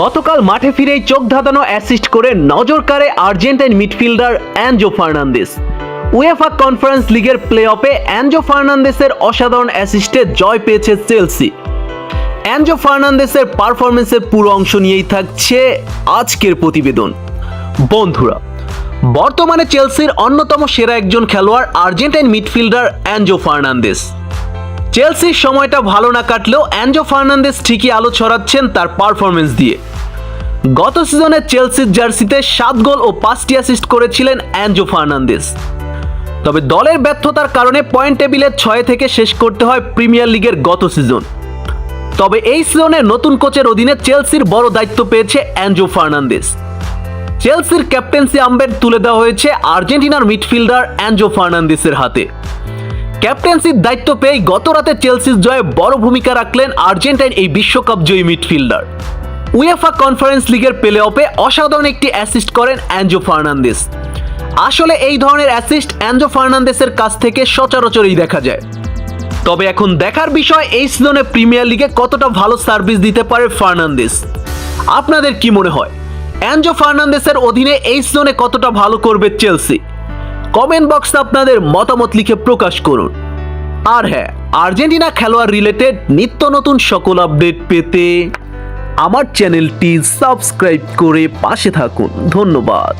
গতকাল মাঠে ফিরেই চোখ ধাঁধানো অ্যাসিস্ট করে নজর কাড়ে Argentine midfielder Enzo Fernandez. UEFA conference লিগের প্লে অফে অ্যানজো ফার্নান্দেসের অসাধারণ অ্যাসিস্টে জয় পেয়েছে চেলসি। অ্যানজো ফার্নান্দেসের পারফরমেন্সের পুরো অংশ নিয়েই থাকছে আজকের প্রতিবেদন। বন্ধুরা, বর্তমানে চেলসির অন্যতম সেরা একজন খেলোয়াড় আর্জেন্টাইন মিডফিল্ডার অ্যানজো ফার্নান্দেস। চেলসির সময়টা ভালো না কাটলেও অ্যানজো ফার্নান্দেস ঠিকই আলো ছড়াচ্ছেন তার পারফরমেন্স দিয়ে। গত সিজনে চেলসির জার্সিতে সাত গোল ও পাঁচটি অ্যাসিস্ট করেছিলেন অ্যানজো ফার্নান্দেস তবে দলের ব্যর্থতার কারণে পয়েন্ট টেবিলের ছয় থেকে শেষ করতে হয় প্রিমিয়ার লিগের গত সিজন। তবে এই সিজনে নতুন কোচের অধীনে চেলসির বড় দায়িত্ব পেয়েছে অ্যানজো ফার্নান্দেস চেলসির ক্যাপ্টেন্সি আম্বের তুলে দেওয়া হয়েছে আর্জেন্টিনার মিডফিল্ডার অ্যানজো ফার্নান্দেসের হাতে। ক্যাপ্টেন্সির দায়িত্ব পেয়ে গত রাতে চেলসির জয়ে বড় ভূমিকা রাখলেন আর্জেন্টাইন এই বিশ্বকাপ জয়ী মিডফিল্ডার। উয়েফা কনফারেন্স লিগের প্লে অফে অসাধারণ একটি অ্যাসিস্ট করেন অ্যানজো ফার্নান্দেস। আসলে এই ধরনের অ্যাসিস্ট অ্যানজো ফার্নান্দেসের কাছ থেকে সচরাচরই দেখা যায়। তবে এখন দেখার বিষয় এই সিজনে প্রিমিয়ার লিগে কতটা ভালো সার্ভিস দিতে পারে ফার্নান্দেস। আপনাদের কি মনে হয়? অ্যানজো ফার্নান্দেসের অধীনে এই সিজনে কতটা ভালো করবে চেলসি? কমেন্ট বক্সে আপনাদের মতামত লিখে প্রকাশ করুন। আর হ্যাঁ আর্জেন্টিনা খেলোয়াড় রিলেটেড নিত্য নতুন সকল আপডেট পেতে আমার চ্যানেলটি সাবস্ক্রাইব করে পাশে থাকুন। ধন্যবাদ।